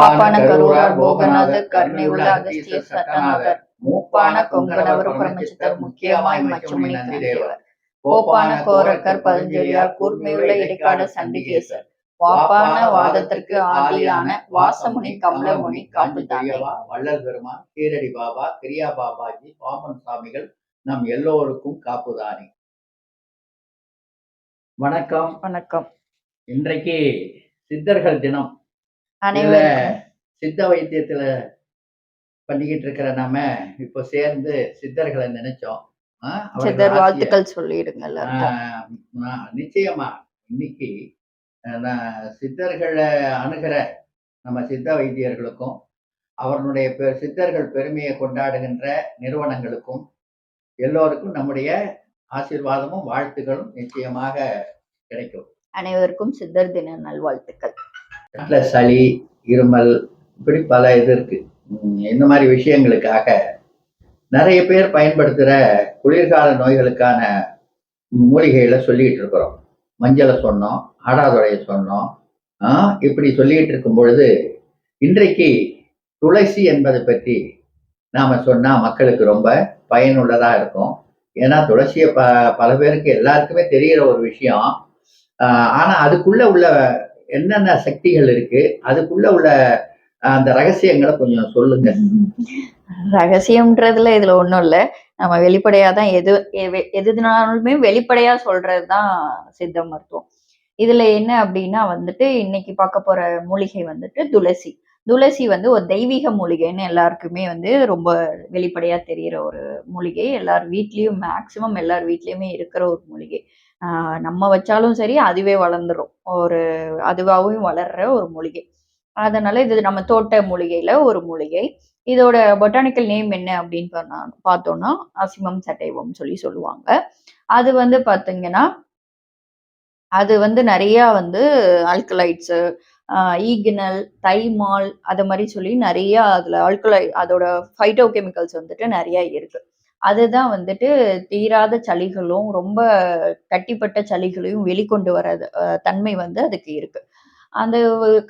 காப்பான கரூரார் போகநாதர் கருணையுள்ள அகஸ்தியர் சட்டநாதர் மூப்பான கொங்கணவர் பரமசித்தர் முக்கியமாய் நந்திதேவர் கோப்பான கோரக்கர் பதஞ்சலியார் கூர்மையுள்ள இடைக்காட சண்டிகேசர். வாப்பான வாதத்திற்கு ஆதியான வாசமுனி கமலமுனி காட்டுத்தானே பெரியவா வள்ளல் பெருமான் கீரடி பாபா கிரியா பாபாஜி பாமன் சுவாமிகள் நம் எல்லோருக்கும் காப்புதானே. வணக்கம். வணக்கம். இன்றைக்கு சித்தர்கள் தினம். இதுல அனைவருக்கும் சித்த வைத்தியத்துல பண்ணிக்கிட்டு இருக்கிற நாம இப்போ சேர்ந்து சித்தர்களை நினைச்சோம். சித்தர் வாழ்த்துக்கள் சொல்லிடுங்க நிச்சயமா இன்னைக்கு சித்தர்களை அணுகிற நம்ம சித்த வைத்தியர்களுக்கும் அவர்களுடைய சித்தர்கள் பெருமையை கொண்டாடுகின்ற நிறுவனங்களுக்கும் எல்லோருக்கும் நம்முடைய ஆசீர்வாதமும் வாழ்த்துக்களும் நிச்சயமாக கிடைக்கும். அனைவருக்கும் சித்தர் தின நல்வாழ்த்துக்கள். வீட்டுல சளி இருமல் இப்படி பல இது இருக்கு. இந்த மாதிரி விஷயங்களுக்காக நிறைய பேர் பயன்படுத்துகிற குளிர்கால நோய்களுக்கான மூலிகைகளை சொல்லிக்கிட்டு இருக்கிறோம். மஞ்சளை சொன்னோம் ஆடாதொடையை சொன்னோம். இப்படி சொல்லிக்கிட்டு இருக்கும் பொழுது இன்றைக்கு துளசி என்பதை பற்றி நாம் சொன்னால் மக்களுக்கு ரொம்ப பயனுள்ளதாக இருக்கும். ஏன்னா துளசியை ப பல பேருக்கு எல்லாருக்குமே தெரிகிற ஒரு விஷயம். ஆனால் அதுக்குள்ளே உள்ள என்னென்ன சக்திகள் இருக்கு அதுக்குள்ள உள்ள அந்த ரகசியங்களை கொஞ்சம் சொல்லுங்க. ரகசியம்ன்றதுல இதுல ஒண்ணும் இல்ல. நம்ம வெளிப்படையா தான் எது எதுனாலுமே வெளிப்படையா சொல்றதுதான் சித்த மருத்துவம். இதுல என்ன அப்படின்னா வந்துட்டு இன்னைக்கு பார்க்க போற மூலிகை வந்துட்டு துளசி. துளசி வந்து ஒரு தெய்வீக மூலிகைன்னு எல்லாருக்குமே வந்து ரொம்ப வெளிப்படையா தெரியிற ஒரு மூலிகை. எல்லார் வீட்லயும் மேக்சிமம் எல்லார் வீட்லயுமே இருக்கிற ஒரு மூலிகை. நம்ம வச்சாலும் சரி அதுவே வளர்ந்துரும். ஒரு அதுவாகவும் வளர்ற ஒரு மூலிகை. அதனால இது நம்ம தோட்ட மூலிகையில ஒரு மூலிகை. இதோட பொட்டானிக்கல் நேம் என்ன அப்படின்னு பண்ணா- பார்த்தோம்னா அசிமம் சட்டைவம் சொல்லி சொல்லுவாங்க. அது வந்து பார்த்தீங்கன்னா அது வந்து நிறைய வந்து ஆல்கலைட்ஸு ஈகினல் தைமால் அது மாதிரி சொல்லி நிறைய அதில் ஆல்கலை அதோட ஃபைட்டோ கெமிக்கல்ஸ் வந்துட்டு நிறைய இருக்குது அதுதான் வந்துட்டு தீராத சளிகளும் ரொம்ப கட்டிப்பட்ட சளிகளையும் வெளிக்கொண்டு வர தன்மை வந்து அதுக்கு இருக்கு. அந்த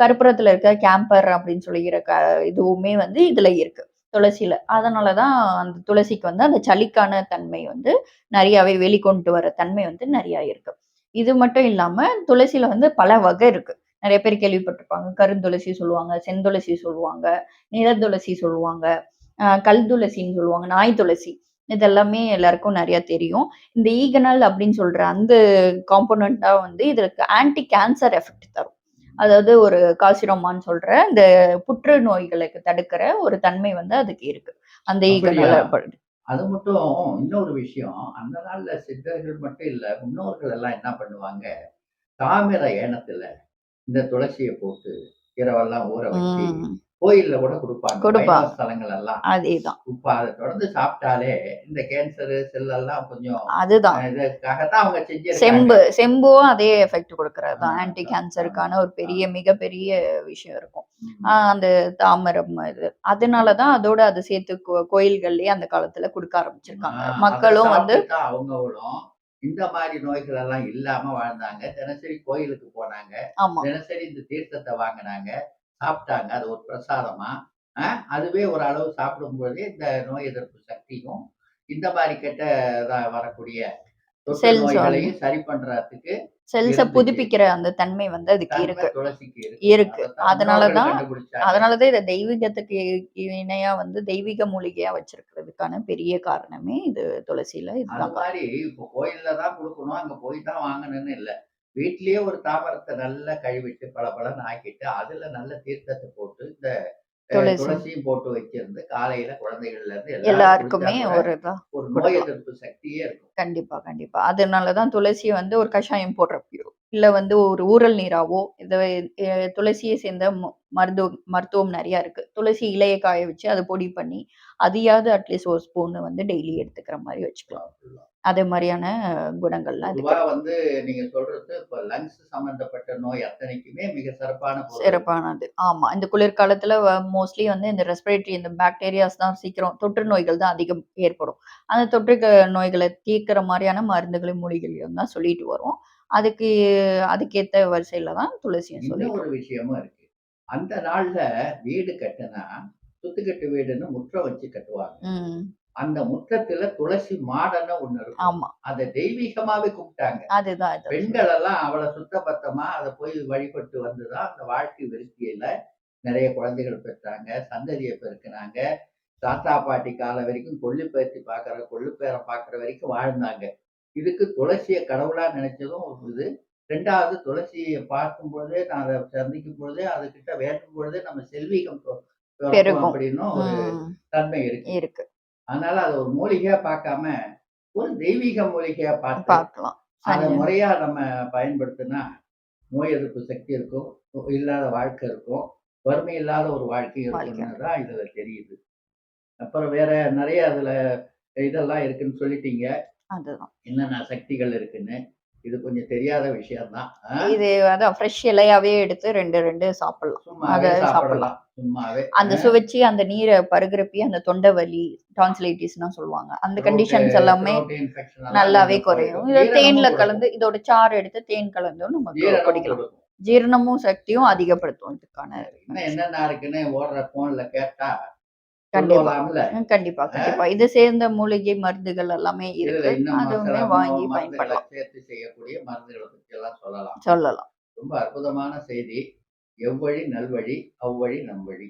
கருப்புறத்துல இருக்க கேம்பர் அப்படின்னு சொல்லிக்கிற க இதுவுமே வந்து இதுல இருக்கு துளசியில. அதனாலதான் அந்த துளசிக்கு வந்து அந்த சளிக்கான தன்மை வந்து நிறையாவே வெளிக்கொண்டு வர தன்மை வந்து நிறையா இருக்கு. இது மட்டும் இல்லாம துளசியில வந்து பல வகை இருக்கு. நிறைய பேர் கேள்விப்பட்டிருப்பாங்க. கருந்துளசி சொல்லுவாங்க செந்துளசி சொல்லுவாங்க நிலத்துளசி சொல்லுவாங்க கல் துளசின்னு சொல்லுவாங்க நாய் துளசி. இதெல்லாமே எல்லாருக்கும் நிறைய தெரியும். இந்த ஈகனல் அப்படின்னு சொல்ற அந்த காம்போனண்டா வந்து இதற்கு ஆன்டி கேன்சர் எஃபெக்ட் தரும். அதாவது ஒரு காசிரோமான்னு சொல்ற இந்த புற்று நோய்களுக்கு தடுக்கிற ஒரு தன்மை வந்து அதுக்கு இருக்கு. அந்த ஈகனல்? அது மட்டும் இன்னொரு விஷயம். அந்த நாள்ல சித்தர்கள் மட்டும் இல்ல முன்னோர்கள் எல்லாம் என்ன பண்ணுவாங்க? தாமிர ஏனத்துல இந்த துளசியை போட்டு இரவெல்லாம் ஊற வச்சு கோயில்ல கூட கொடுப்பாங்க. கொடுப்பாங்க. ஸ்தலங்கள் எல்லாம் அதேதான். இப்ப அதை தொடர்ந்து சாப்பிட்டாலே இந்த கேன்சர் செல் எல்லாம் கொஞ்சம் அதுதான். இதுக்காகத்தான் அவங்க செஞ்சிருக்காங்க. செம்பு செம்பும் அதே எஃபெக்ட் கொடுக்கறது தான் ஆன்டி கேன்சருக்கான ஒரு பெரிய. மிகப்பெரிய விஷயம் இருக்கும். அந்த தாமரம் இது. அதனாலதான் அதோட அது சேர்த்து கோயில்கள்லயே அந்த காலத்துல கொடுக்க ஆரம்பிச்சிருக்காங்க. மக்களும் வந்து அவங்களும் இந்த மாதிரி நோய்கள் எல்லாம் இல்லாம வாழ்ந்தாங்க. தினசரி கோயிலுக்கு போனாங்க. தினசரி இந்த தீர்த்தத்தை வாங்கினாங்க. சாப்பிட்டாங்க. அது ஒரு பிரசாதமா? அதுவே ஒரு அளவு சாப்பிடும்போதே இந்த நோய் எதிர்ப்பு சக்தியும் இந்த மாதிரி கெட்ட வரக்கூடிய நோய்களையும் சரி பண்றதுக்கு செல்ஸ. புதுப்பிக்கிற அந்த தன்மை வந்து அதுக்கு இருக்கு. இருக்கு. அதனாலதான். அதனாலதான் இதை தெய்வீகத்துக்கு இணையா வந்து தெய்வீக மூலிகையா வச்சிருக்கிறதுக்கான பெரிய காரணமே இது துளசியில இதுதான் மாதிரி இப்போ கோயில்ல தான் கொடுக்கணும். அங்க போய் தான் வாங்கணும்னு இல்ல. வீட்லயே ஒரு தாமரத்தை நல்லா கழுவிட்டு பளபளன்னு ஆக்கிட்டு அதுல நல்ல தீர்த்தத்தை போட்டு இந்த அஹ், துளசி. துளசியும் போட்டு வச்சிருந்து காலையில குழந்தைகள்ல இருந்து எல்லாருக்குமே குடிச்சா கூட ஒரு இதா ஒரு நோய் எதிர்ப்பு சக்தியே இருக்கும். கண்டிப்பா கண்டிப்பா. அதனாலதான் துளசியை வந்து ஒரு கஷாயம் போடுறப்பயோ இல்ல வந்து ஒரு ஊறல் நீராவோ இத அஹ், துளசியை சேர்ந்த ம- மருத்துவ மருத்துவம் நிறைய இருக்கு. துளசி இலையை காய வச்சு அதை பொடி பண்ணி அதையாவது அட்லீஸ்ட் ஒரு ஸ்பூன் வந்து டெய்லி எடுத்துக்கிற மாதிரி வச்சுக்கலாம். அதே மாதிரியான குணங்கள்லாம் இதுக்கு வந்து நீங்க சொல்றது இப்ப லங்ஸ் சம்பந்தப்பட்ட நோய் அத்தனைக்குமே மிக சிறப்பான. சிறப்பானது. ஆமா. இந்த குளிர்காலத்துல மோஸ்ட்லி வந்து இந்த ரெஸ்பிரேட்டரி இந்த பாக்டீரியாஸ் தான் சீக்கிரம் தொற்று நோய்கள் தான் அதிகம் ஏற்படும். அந்த தொற்று நோய்களை தீர்க்கிற மாதிரியான மருந்துகளையும் மூலிகைகளையும் தான் சொல்லிட்டு வரோம் அதுக்கு அதுக்கேத்த வரிசையில தான் துளசியும் சொல்லிட்டு ஒரு விஷயமும் இருக்கு. அந்த நாள்ல வீடு கட்டுனா சுத்துக்கட்டு வீடுன்னு முற்றம் வச்சு கட்டுவாங்க. அந்த முற்றத்துல துளசி மாடன்னு ஒண்ணு இருக்கும் ஆமா. அதை தெய்வீகமாவே கும்பிட்டாங்க அதுதான் அது. பெண்கள் எல்லாம் அவளை சுத்தபத்தமா அதை போய் வழிபட்டு வந்துதான் அந்த வாழ்க்கை விருத்தியில நிறைய குழந்தைகள் பெற்றாங்க சந்ததியை பெருக்கினாங்க தாத்தா பாட்டி காலம் வரைக்கும் கொள்ளு பேத்தி பாக்குற கொள்ளு பேரை பாக்குற வரைக்கும் வாழ்ந்தாங்க இதுக்கு துளசியை கடவுளா நினைச்சதும் இது ரெண்டாவது துளசியை பார்க்கும் பொழுதே நான் அதை சந்திக்கும் பொழுதே அதுகிட்ட வேண்டும் பொழுதே நம்ம செல்வீகம். அப்படின்னும் ஒரு. தன்மை இருக்கு இருக்கு. அதனால அதை ஒரு மூலிகையா பார்க்காம ஒரு தெய்வீக மூலிகையா பார்த்து பார்க்கலாம். அதை. முறையா நம்ம பயன்படுத்தினா நோய் எதிர்ப்பு சக்தி இருக்கும் இல்லாத வாழ்க்கை இருக்கும் வறுமை இல்லாத ஒரு வாழ்க்கை. இருக்குன்னு தான் இதுல தெரியுது அப்புறம் வேற நிறைய அதுல இதெல்லாம் இருக்குன்னு சொல்லிட்டீங்க அதுதான். என்னென்ன சக்திகள் இருக்குன்னு இது கொஞ்சம் தெரியாத விஷயம்தான்? இது அதான் ஃப்ரெஷ் இலையாவே எடுத்து 2, 2 சாப்பிடலாம். அத சாப்பிடலாம். அந்த சுவைச்சு அந்த நீரை பருகுறப்பயே அந்த தொண்டை வலி, டான்சிலைட்டிஸ்லாம் சொல்லுவாங்க. அந்த கண்டிஷன்ஸ் எல்லாமே நல்லாவே குறையும். இத தேன்ல கலந்து இதோட சாறு எடுத்து தேன் கலந்தும் நம்ம குடிக்கலாம். ஜீரணமும் சக்தியும் அதிகப்படுத்தும் இதுக்கான என்னென்ன இருக்குன்னு ஓடுற போன்ல கேட்டா கண்டிப்பா. கண்டிப்பா, கண்டிப்பா. இது சேர்ந்த மூலிகை மருந்துகள் எல்லாமே இருக்கு. அதுவுமே வாங்கி பயன்படலாம். சேர்த்து செய்யக்கூடிய மருந்துகளை பத்தி எல்லாம் சொல்லலாம் சொல்லலாம். ரொம்ப அற்புதமான செய்தி எவ்வழி நல்வழி அவ்வழி நம்வழி